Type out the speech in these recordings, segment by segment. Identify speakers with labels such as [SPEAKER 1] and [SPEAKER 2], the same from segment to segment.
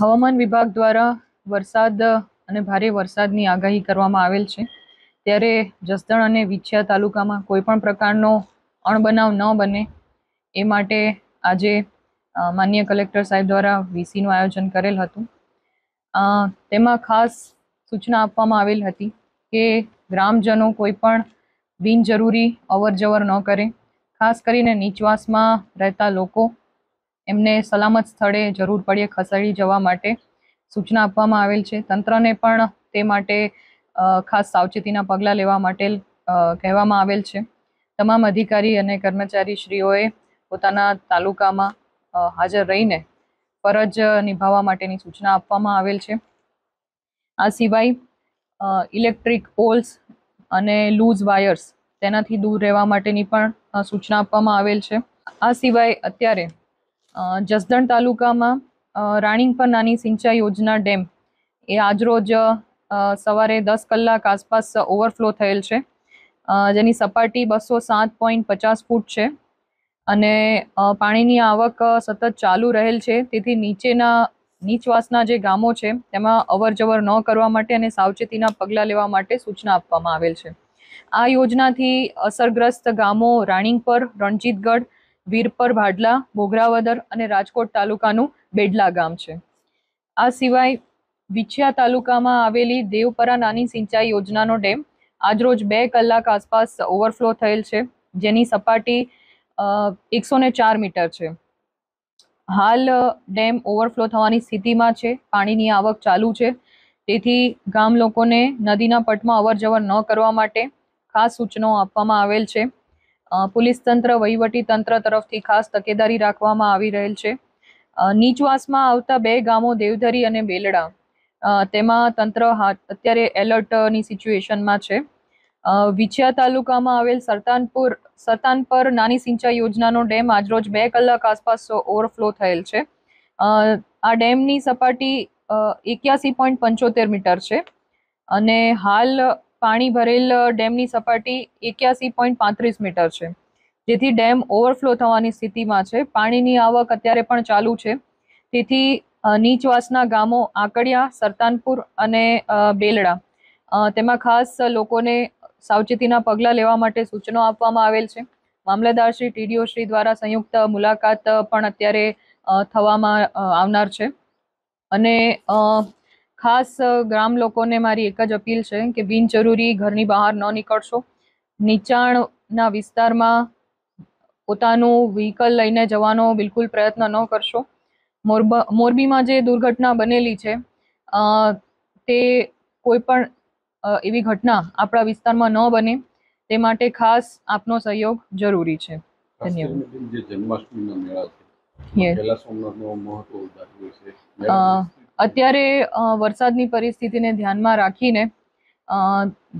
[SPEAKER 1] હવામાન વિભાગ દ્વારા વરસાદ અને ભારે વરસાદની આગાહી કરવામાં આવેલ છે. ત્યારે જસદણ અને વિછિયા તાલુકામાં કોઈપણ પ્રકારનો અણબનાવ ન બને. એ માટે આજે માન્ય કલેક્ટર સાહેબ દ્વારા વીસીનું આયોજન કરેલ હતું. તેમાં ખાસ સૂચના આપવામાં આવેલ હતી કે ગ્રામજનો કોઈપણ બિનજરૂરી અવરજવર ન કરે. ખાસ કરીને નીચવાસમાં રહેતા લોકો એમને સલામત સ્થળે જરૂર પડે ખસેડી જવા માટે સૂચના આપવામાં આવેલ છે. તંત્રને પણ તે માટે ખાસ સાવચેતીના પગલાં લેવા માટે કહેવામાં આવેલ છે. તમામ અધિકારી અને કર્મચારીશ્રીઓએ પોતાના તાલુકામાં હાજર રહીને ફરજ નિભાવવા માટેની સૂચના આપવામાં આવેલ છે. આ સિવાય ઇલેક્ટ્રિક પોલ્સ અને લૂઝ વાયર્સ તેનાથી દૂર રહેવા માટેની પણ સૂચના આપવામાં આવેલ છે. આ સિવાય અત્યારે જસદણ તાલુકામાં રાણીંગપર નાની સિંચાઈ યોજના ડેમ. એ આજરોજ સવારે દસ કલાક આસપાસ ઓવરફ્લો થયેલ છે. જેની સપાટી બસો સાત પોઈન્ટ પચાસ ફૂટ છે. અને પાણીની આવક સતત ચાલુ રહેલ છે. તેથી નીચેના, નીચવાસના જે ગામો છે, તેમાં અવરજવર ન કરવા માટે અને સાવચેતીના પગલાં લેવા માટે સૂચના આપવામાં આવેલ છે. આ યોજનાથી અસરગ્રસ્ત ગામો રાણીંગપર રણજીતગઢ વીરપર ભાડલા મોગરાવદર અને રાજકોટ તાલુકાનું બેડલા ગામ છે. આ સિવાય વિછિયા તાલુકામાં આવેલી દેવપરા નાની સિંચાઈ યોજનાનો ડેમ આજરોજ બે કલાક આસપાસ ઓવરફ્લો થયેલ છે, જેની સપાટી એકસો ને ચાર મીટર છે. હાલ ડેમ ઓવરફ્લો થવાની સ્થિતિમાં છે, પાણીની આવક ચાલુ છે. તેથી ગામ લોકોને નદીના પટમાં અવરજવર ન કરવા માટે ખાસ સૂચનો આપવામાં આવેલ છે. પોલીસ તંત્ર, વહીવટી તંત્ર તરફથી ખાસ તકેદારી રાખવામાં આવી રહેલ છે. નીચવાસમાં આવતા બે ગામો દેવધરી અને બેલડા. તેમાં તંત્ર અત્યારે એલર્ટની સિચ્યુએશનમાં છે. વિછિયા તાલુકામાં આવેલ સરતાનપુર, સરતાનપર નાની સિંચાઈ યોજનાનો ડેમ આજરોજ બે કલાક આસપાસ ઓવરફ્લો થયેલ છે. આ ડેમની સપાટી એક્યાસી પોઈન્ટ પંચોતેર મીટર છે. અને હાલ પાણી ભરેલ ડેમની સપાટી એક્યાસી પોઈન્ટ પાંત્રીસ મીટર છે. જેથી ડેમ ઓવરફ્લો થવાની સ્થિતિમાં છે. પાણીની આવક અત્યારે પણ ચાલુ છે. તેથી નીચવાસના ગામો આંકડિયા, સરતાનપુર અને બેલડા. તેમાં ખાસ લોકોને સાવચેતીના પગલાં લેવા માટે સૂચનો આપવામાં આવેલ છે. મામલતદાર શ્રી ટીડીઓ શ્રી દ્વારા સંયુક્ત મુલાકાત પણ અત્યારે થવામાં આવનાર છે. અને ખાસ ગ્રામ લોકોને મારી એક જ અપીલ છે કે બિનજરૂરી ઘરની બહાર ન નીકળશો. નીચાણના વિસ્તારમાં પોતાનું વ્હીકલ લઈને જવાનો બિલકુલ પ્રયત્ન ન કરશો. મોરબા મોરબીમાં જે દુર્ઘટના બનેલી છે તે કોઈ પણ એવી ઘટના આપણા વિસ્તારમાં ન બને. તે માટે ખાસ આપનો સહયોગ જરૂરી છે. ધન્યવાદ.
[SPEAKER 2] જન્માષ્ટમીના મેળા છે
[SPEAKER 1] અત્યારે વરસાદની પરિસ્થિતિને ધ્યાનમાં રાખીને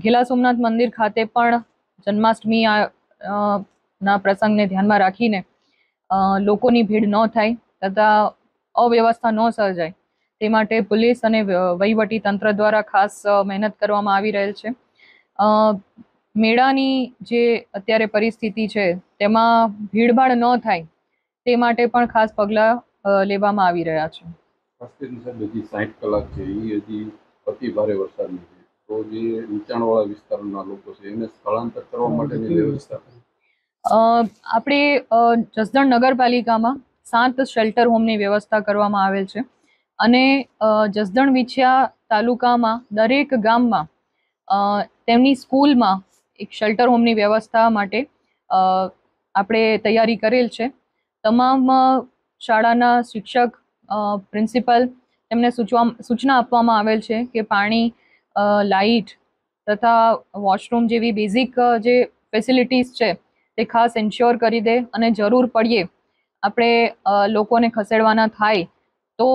[SPEAKER 1] ઘેલા સોમનાથ મંદિર ખાતે પણ જન્માષ્ટમી ના પ્રસંગને ધ્યાનમાં રાખીને લોકોની ભીડ ન થાય તથા અવ્યવસ્થા ન સર્જાય. તે માટે પોલીસ અને વહીવટી તંત્ર દ્વારા ખાસ મહેનત કરવામાં આવી રહેલ છે. મેળાની જે અત્યારે પરિસ્થિતિ છે, તેમાં ભીડભાડ ન થાય તે માટે પણ ખાસ પગલાં લેવામાં આવી રહ્યા છે.
[SPEAKER 2] ખાસ સાહેબ હજી સાઠ કલાક છે એ હજી અતિ ભારે વરસાદની છે. તો જે નીચાણવાળા વિસ્તારના લોકો છે એને સ્થળાંતર કરવા માટેની વ્યવસ્થા.
[SPEAKER 1] આપણે જસદણ નગરપાલિકામાં સાત શેલ્ટર હોમની વ્યવસ્થા કરવામાં આવેલ છે. અને જસદણ વિછિયા તાલુકામાં દરેક ગામમાં તેમની સ્કૂલમાં એક શેલ્ટર હોમની વ્યવસ્થા માટે આપણે તૈયારી કરેલ છે. તમામ શાળાના શિક્ષક પ્રિન્સિપલ તેમને સૂચવા, સૂચના આપવામાં આવેલ છે કે પાણી લાઇટ તથા વોશરૂમ જેવી બેઝિક જે ફેસિલિટીઝ છે તે ખાસ ઇન્શ્યોર કરી દે અને જરૂર પડીએ આપણે લોકોને ખસેડવાના થાય તો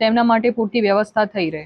[SPEAKER 1] તેમના માટે પૂરતી વ્યવસ્થા થઈ રહે.